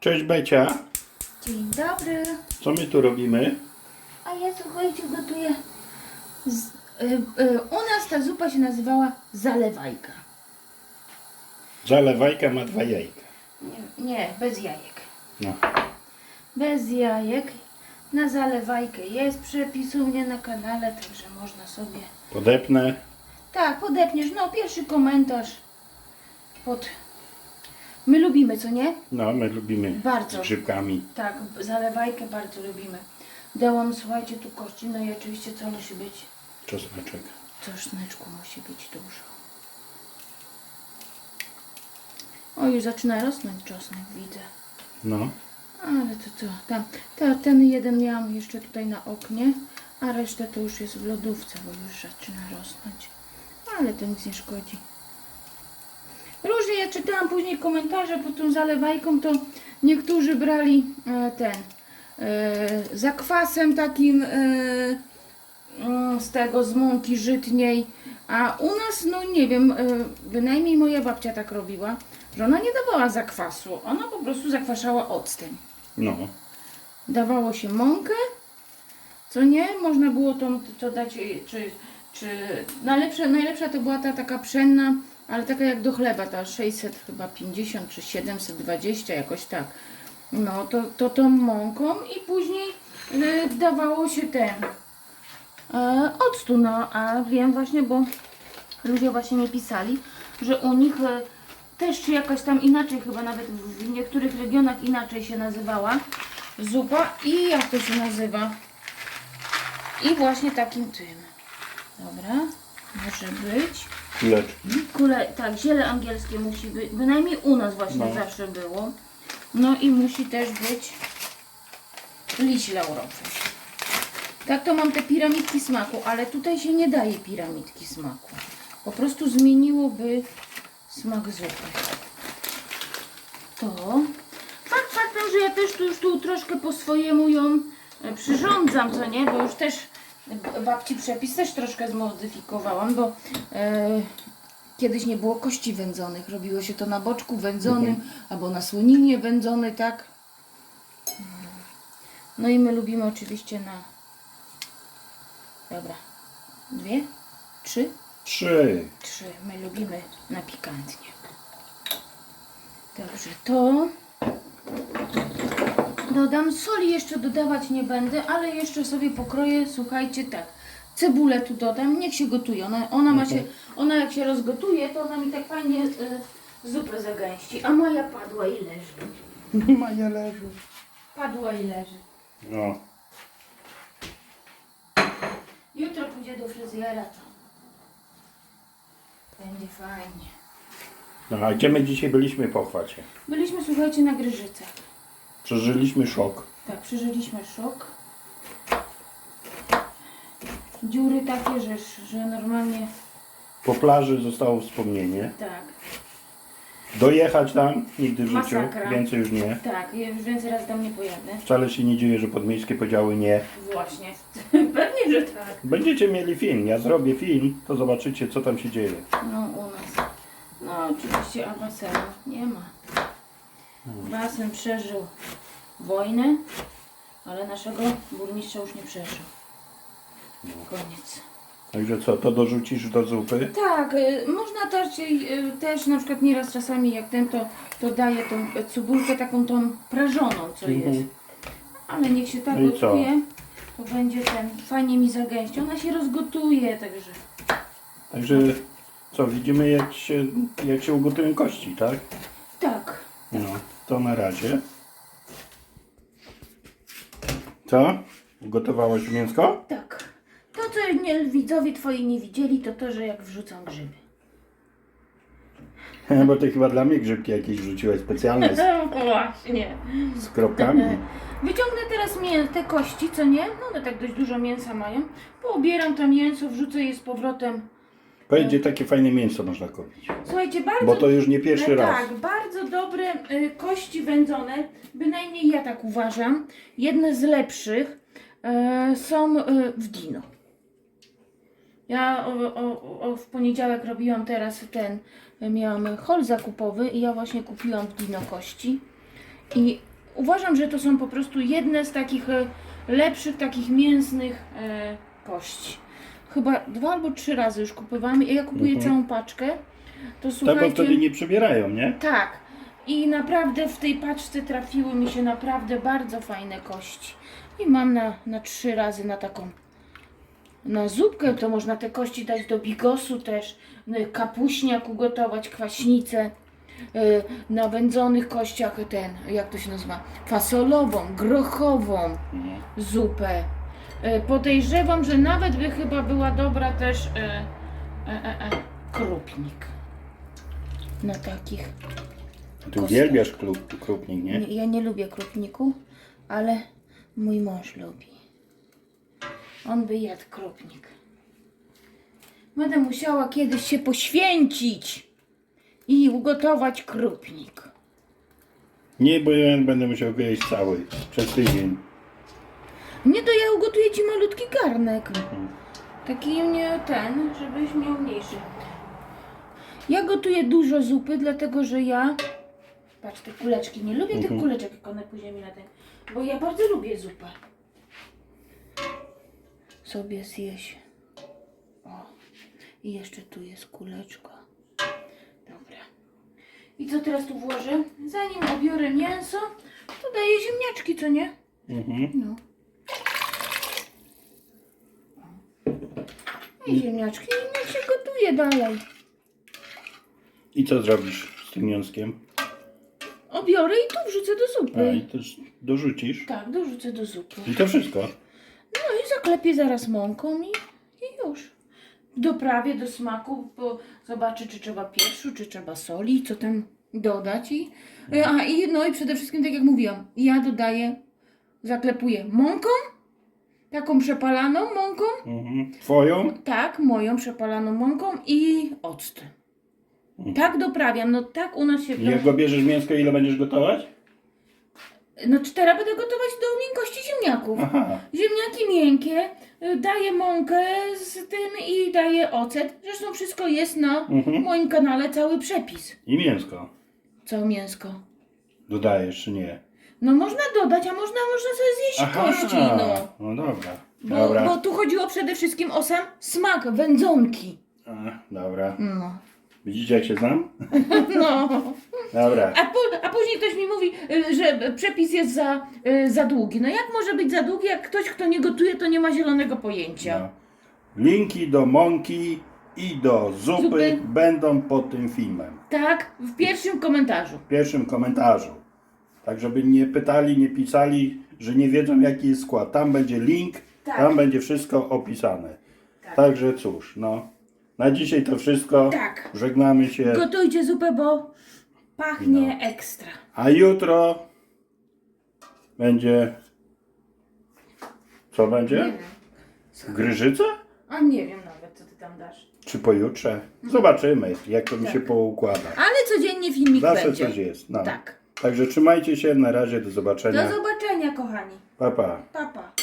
Cześć Becia, Dzień dobry. co my tu robimy? A ja słuchajcie, gotuję. Z, y, y, u nas ta zupa się nazywała zalewajka. Zalewajka ma dwa jajka. Nie, nie, bez jajek. No. Bez jajek. Na zalewajkę jest przepis u mnie na kanale, także można sobie. Podepnę. Tak, podepniesz. No, pierwszy komentarz pod. My lubimy, co nie? No, my lubimy Bardzo. z grzybkami. Tak, zalewajkę bardzo lubimy. Dałam, słuchajcie, tu kości. No i oczywiście co musi być? Czosneczek. Czosneczku musi być dużo. O, już zaczyna rosnąć czosnek, widzę. No. Ale to co, tam, ta, ten jeden miałam jeszcze tutaj na oknie, a reszta to już jest w lodówce, bo już zaczyna rosnąć. Ale to nic nie szkodzi. Różnie ja czytałam później komentarze pod tą zalewajką, to niektórzy brali e, ten e, zakwasem takim e, z tego, z mąki żytniej, a u nas, no nie wiem, bynajmniej moja babcia tak robiła, że ona nie dawała zakwasu, ona po prostu zakwaszała octem. No. Dawało się mąkę, co nie, można było tą, to dać, czy, czy najlepsza, najlepsza to była ta taka pszenna, ale taka jak do chleba, ta 600 chyba 50 czy 720, jakoś tak. No, to, to tą mąką i później y, dawało się ten e, octu, no, a wiem właśnie, bo ludzie właśnie mi pisali, że u nich e, też jakaś tam inaczej, chyba nawet w niektórych regionach inaczej się nazywała zupa i jak to się nazywa? I właśnie takim tym. Dobra, może być. Kuleczki. Kule, tak, ziele angielskie musi być, bynajmniej u nas właśnie No. zawsze było. No i musi też być liść laurowy. Tak to mam te piramidki smaku, ale tutaj się nie daje piramidki smaku. Po prostu zmieniłoby smak zupy. To fakt faktem, że ja też tu już tu troszkę po swojemu ją e, przyrządzam, co nie? Bo już też babci przepis też troszkę zmodyfikowałam, bo e, kiedyś nie było kości wędzonych. Robiło się to na boczku wędzonym albo na słoninie wędzony, tak? No i my lubimy oczywiście na... Dobra. Dwie? Trzy? Trzy. Trzy. My lubimy na pikantnie. Dobrze, to dodam. Soli jeszcze dodawać nie będę, ale jeszcze sobie pokroję, słuchajcie, tak. Cebulę tu dodam, niech się gotuje. Ona, ona ma się, ona jak się rozgotuje, to ona mi tak fajnie y, zupę zagęści. A moja padła i leży. Maja leży. Padła i leży. No. Jutro pójdzie do fryzjera, to będzie fajnie. No, a gdzie my dzisiaj byliśmy po chwacie? Byliśmy, słuchajcie, na Gryżycach. Przeżyliśmy szok. Tak, przeżyliśmy szok. Dziury takie, że, że normalnie Po plaży zostało wspomnienie. tak, Dojechać tam nigdy w życiu. Masakra. Więcej już nie. tak, ja już więcej razy tam nie pojadę. Wcale się nie dzieje, że podmiejskie podziały nie. Właśnie. Pewnie, że tak. Będziecie mieli film. Ja zrobię film, to zobaczycie co tam się dzieje. No u nas. No oczywiście, a basenu nie ma. Basen przeżył wojnę, ale naszego burmistrza już nie przeżył. Koniec. Także co, to dorzucisz do zupy? Tak, y, można też, y, też na przykład nieraz czasami jak ten to, to daje tą cebulkę taką tą prażoną, co Mhm. jest. Ale niech się tak No i co? gotuje, to będzie ten, fajnie mi zagęści. Ona się rozgotuje, także Także co, widzimy jak się, jak się ugotują kości, tak? tak. To na razie. Co? Ugotowałaś mięsko? Tak. To, co nie, widzowie twoi nie widzieli, to to, że jak wrzucam grzyby. Bo ty chyba dla mnie grzybki jakieś wrzuciłaś specjalne z, właśnie. z kropkami. Wyciągnę teraz mię- te kości, co nie? No one tak dość dużo mięsa mają. Poobieram to mięso, wrzucę je z powrotem. Powiedz, takie fajne mięso można kupić. Słuchajcie, bardzo... Bo to już nie pierwszy E, raz. Tak, bardzo dobre y, kości wędzone, bynajmniej ja tak uważam. Jedne z lepszych e, są e, w Dino. Ja o, o, o, w poniedziałek robiłam teraz ten, miałam hol zakupowy i ja właśnie kupiłam w Dino kości. I uważam, że to są po prostu jedne z takich lepszych, takich mięsnych kości. Chyba dwa albo trzy razy już kupowałam. Ja kupuję Mhm. całą paczkę. To Tak, słuchajcie. bo wtedy nie przybierają, nie? Tak. I naprawdę w tej paczce trafiły mi się naprawdę bardzo fajne kości. I mam na, na trzy razy na taką na zupkę, to można te kości dać do bigosu też, y, kapuśniak ugotować, kwaśnicę, y, na wędzonych kościach ten, jak to się nazywa, fasolową, grochową Mhm. zupę. Y, Podejrzewam, że nawet by chyba była dobra też y, e, e, e, krupnik. Na takich. Ty uwielbiasz klub, krupnik, nie? Ja nie lubię krupniku, ale mój mąż lubi. On by jadł krupnik. Będę musiała kiedyś się poświęcić i ugotować krupnik. Nie, bo ja będę musiał go jeść cały przez tydzień. Nie, to ja ugotuję ci malutki garnek. Taki nie ten, żebyś miał mniejszy. Ja gotuję dużo zupy, dlatego że ja. Patrz, te kuleczki. Nie lubię tych kuleczek, jak one później mi na ten. Bo ja bardzo lubię zupę. Sobie zjeść. O. I jeszcze tu jest kuleczka. Dobra. I co teraz tu włożę? Zanim obiorę mięso, to daję ziemniaczki, co nie? Mhm. No. I ziemniaczki i niech się gotuje dalej. I co zrobisz z tym mięskiem? Obiorę i tu wrzucę do A, zupy. i też dorzucisz? Tak, dorzucę do zupy. I to wszystko. No i zaklepię zaraz mąką i, i już. Doprawię do smaku, bo zobaczę, czy trzeba pieprzu, czy trzeba soli, co tam dodać. I, a, i, no i przede wszystkim, tak jak mówiłam, ja dodaję, zaklepuję mąką, taką przepalaną mąką, Mhm. Twoją? Tak, moją przepalaną mąką i oct. Tak doprawiam, no tak u nas się jak go bierzesz mięsko, ile będziesz gotować? No cztera będę gotować do miękkości ziemniaków. Aha. Ziemniaki miękkie, y, daję mąkę z tym i daję ocet. Zresztą wszystko jest na Mhm. moim kanale, cały przepis. I mięsko. Co mięsko. Dodajesz czy nie? No można dodać, a można, można sobie zjeść kości, no. No dobra. Bo, Dobra. bo tu chodziło przede wszystkim o sam smak wędzonki. A, dobra. No. Widzicie jak się znam? No. Dobra. A, po, a później ktoś mi mówi, y, że przepis jest za, y, za długi. No jak może być za długi, jak ktoś, kto nie gotuje, to nie ma zielonego pojęcia. No. Linki do mąki i do zupy, Zupy. będą pod tym filmem. Tak, w pierwszym komentarzu. W pierwszym komentarzu. Tak, żeby nie pytali, nie pisali, że nie wiedzą jaki jest skład. Tam będzie link, Tak. tam będzie wszystko opisane. Tak. Także cóż, no. Na dzisiaj to wszystko. Tak. Żegnamy się. Gotujcie zupę, bo pachnie No. ekstra. A jutro będzie. Co będzie? wiem. Gryżyca? A nie wiem nawet, co ty tam dasz. Czy pojutrze? Zobaczymy, jak to mi Tak. się poukłada. Ale codziennie filmik Zawsze będzie. coś jest. No. Tak. Także trzymajcie się, na razie, do zobaczenia. Do zobaczenia, kochani. Pa, pa. Pa, pa.